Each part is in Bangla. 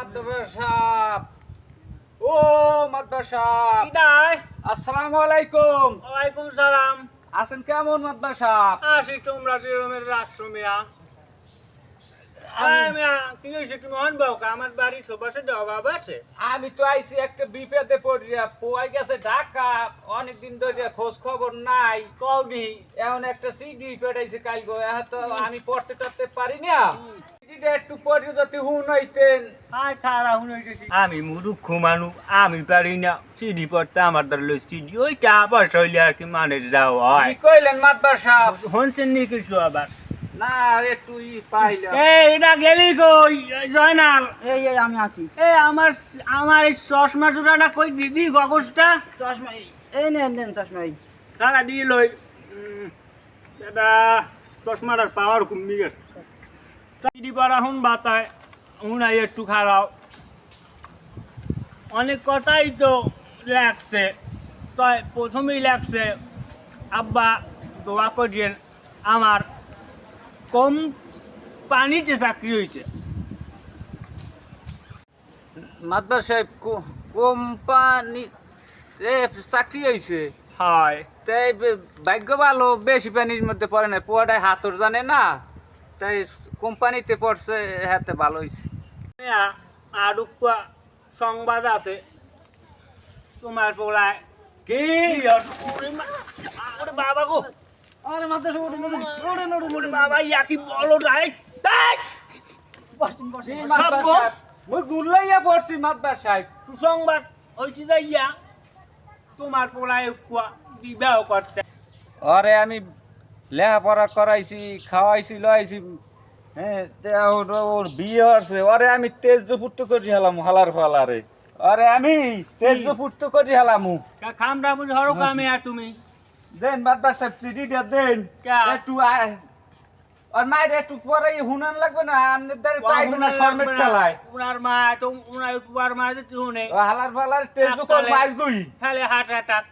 মাদ্রাসা সাহেব ও মাদ্রাসা সাহেব আসসালামু আলাইকুম ওয়ালাইকুম সালাম। আছেন কেমন মাদ্রাসা আসি তোমরা যেরমের রাষ্ট্র মিয়া। মিয়া কি হয়েছে তুমি অনবাও কা? আমার বাড়ি সবাসে অভাব আছে? আমি তো আইছি একটা বিপদে পড়িয়া পোয়াই গেছে ঢাকা। অনেকদিন ধরে খোঁজ খবর নাই। কৌদি এমন একটা সিডি পেটাইছে কাল গো এখন আমি পড়তে টড়তে পারি না। একটু যদি আয় খারা আমি মুরুক্ষ মানু আমি পারি না। সিডি পড়তে আমার দ্বারা লই সিডি ওইটা আবার শৈলী আর কি মানে যাও হয়। কইলেন মাদ্রাসা সাহেব? হনছেন নি কিছু আবার? না একটু ই পাইলাম। এই এটা গেলি কই? জয়নাল? এই এই আমি আছি। এই আমার আমার এই চশমা চূড়াটা কই দিদি কাগজটা চশমা এই- নেন নেন চশমা এই। টাকা দিয়ে লই। চশমাটার পাওয়ার কমে গেছে। বাতায় হুনাই একটু খারাপ অনেক কথাই তো লাগছে তাই প্রথমেই লাগছে আব্বা দোয়া করিয়েন আমার কম পানিতে চাকরি হয়েছে। মাদ্রাসা সাহেব কোম্পানি চাকরি হয়েছে? হয়। তাই ভাগ্য ভালো বেশি পানির মধ্যে পড়ে না পুয়াটাই হাতর জানে না। তাই কোম্পানিতে পড়ছে হাতে ভালো হয়েছে আর সংবাদ আছে। তোমার পোলায় কি? ওরে বাবা গো। আরে মাথা সব বাবা ইয়া কি বলো রাই? মুই গুল্লাইয়া পড়ছি মাদ্রাসা সাহেব সুসংবাদ হয়েছে যে ইয়া তোমার পোলায় বিবাহ করছে। আরে আমি লেখাপড়া করাইছি খাওয়াইছি লয়াইছি হ্যাঁ ওর বিয়ে হচ্ছে আরে আমি তেজ ফুর্ত করি হেলাম হালার ফালারে। আরে আমি তেজ ফুর্ত করি হেলামু। কা খামরা বুঝ হরো কামে আর তুমি? দেন বাদবার সাহেব সিডিটা দেন। কা? একটু আর মায়ের একটু পরে হুনান লাগবে না আমাদের দ্বারা পাইবে না শর্মের চালায় উনার মা তো উনার উনার মা যে শুনে ও হালার ফালার তেজ কর বাইস গুই। তাহলে হার্ট অ্যাটাক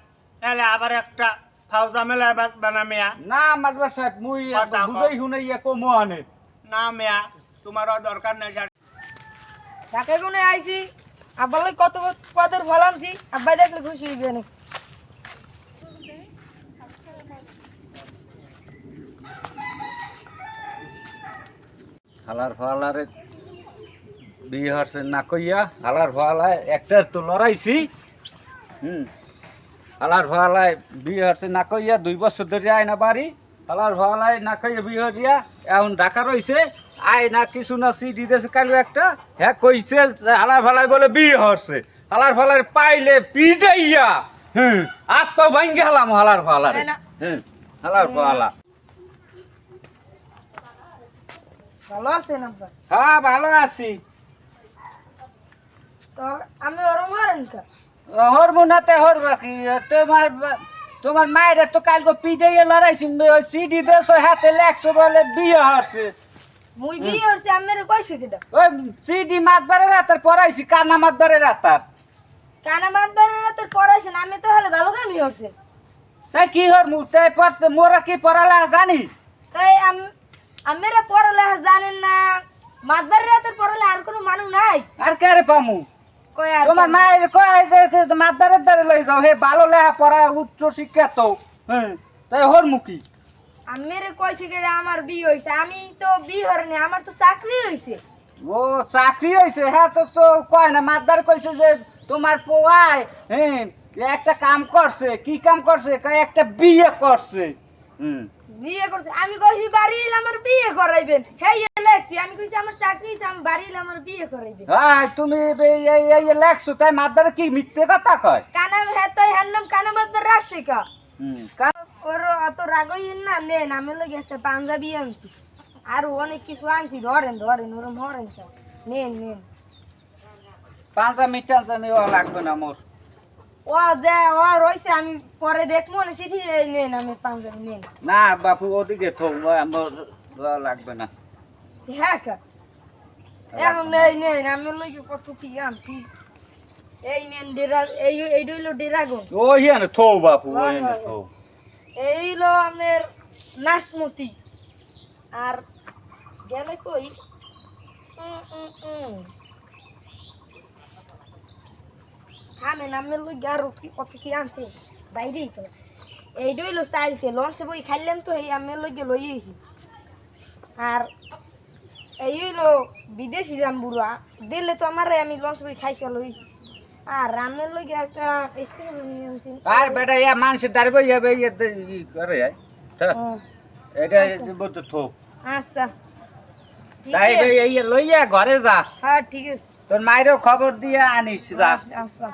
তাহলে আবার একটা ফাউজা মেলা বানা মেয়া না মাদবার সাহেব মুই। বুঝাই হুনাইয়া কমো আনে। না মেয়া তোমারও দরকার নাই ঢাকা আইছি? আব্বার লাগি কত কদের ফলামছি আব্বাই দেখলে খুশি হইবে না হালার ফালারে বিয়ে হচ্ছে না কইয়া হালার ফালায় একটার তো লড়াইছি। হুম হালার ফালায় বিয়ে হচ্ছে না কইয়া দুই বছর ধরে আয় না বাড়ি। হালার ফালায় না কইয়া বিয়ে হরিয়া এখন ঢাকা রইছে। আয় না কিছু না সিডি দিয়েছে কালু একটা। হ্যাঁ কইছে হালার ফালায় বলে বিয়ে হচ্ছে হালার ফালার পাইলে পিটাইয়া হুম আত পাও ভাঙ্গে হালাম হালার ফালারে না। হুম হালার ফালা ভালো আছেন আব্বা? হ্যাঁ ভালো আছি। তো আমি কা? হরমোনাতে হর বাকি তোমার তোমার মায়ের তো কালকে পিটাইয়ে লড়াইছি সিডি দেশ হাতে লেখছো বলে বিয়ে হচ্ছে মুই বিয়ে হচ্ছে আমের কইছে কিটা ওই সিডি মাতবারে রাতার পড়াইছি কানা মাতবারে রাতার কানা মাতবার রাতে পড়াইছেন আমি তো হলে ভালো কামই হচ্ছে তাই কি হর মু তাই পড়তে মোরা কি পড়ালা জানি? তাই আম- আমেরা পড়ালেখা জানেন না মাতবার রাতে পড়ালে আর কোনো মানুষ নাই। আর কেরে পামু? তোমার মায়ের কয় যে মাতবারের দ্বারে লই যাও হে ভালো লেখা পড়া উচ্চ শিক্ষা তো হ্যাঁ? তাই হর মুখী আমেরে কইছে কিটা আমার বিয়ে হইছে। আমি তো বিয়ে হরনি আমার তো চাকরি হইছে। ও চাকরি হয়েছে হ্যাঁ তো তো কয় না মাদার কইছে যে তোমার পোয়ায় হ্যাঁ একটা কাম করছে। কি কাম করছে? কয় একটা বিয়ে করছে। হুম বিয়ে করছে। আমি কইছি বাড়ি আমার বিয়ে করাইবেন। হ্যাঁ লেখছি আমি কইছি আমার চাকরি হইছে আমি বাড়ি এলে আমার বিয়ে করাইবেন হ্যাঁ তুমি এই- এই এই লেখছো তাই মাদার কি মিথ্যে কথা কয়? কানা হ্যাঁ তো হ্যার নাম কানা মাতবার রাখছে কা হুম। ওর অত রাগই না নেন আমি লোক একটা পাঞ্জাবি আনছি। আর অনেক কিছু আনছি ধরেন ধরেন ওরম ধরেন নেন নেন ও লাগবে না মোর। ও যে ও রইছে আমি পরে দেখব না চিঠি নেন আমি পাঞ্জাবি নেন না বাপু ওদিকে আমার লাগবে না। হ্যাঁ এখন নেই নেন আমি লোক কত কি আনছি। এই নেন ডেরা এই এইটা হইল ডেরাগন। ও হিয়ানে থো বাপু হ্যাঁ, ওই হ্যাঁ, থো। এই হলো আপনার নাশমতি। আর গেলে কই? উম, উম, উম। নামের লই কি কত কি আনছে। বাইরেই তো এইটা হইল লঞ্চে বই খাইলাম তো এই আমের লই আইছি। আর এই হইল বিদেশি জাম্বুরা দিলে তো আমার আমি লঞ্চ বই খাইছে লইছি। আর রামের লই একটা স্পেশাল নিয়ে আনছি আর বেটা ইয়া মানুষের দাঁড়িয়ে যাবে ইয়ে করে এটা বলতে থোক আচ্ছা। ঠিক তাই আছে। এই লইয়া ঘরে যা। হ্যাঁ ঠিক আছে। তোর মায়েরও খবর দিয়ে আনিস যা। আচ্ছা।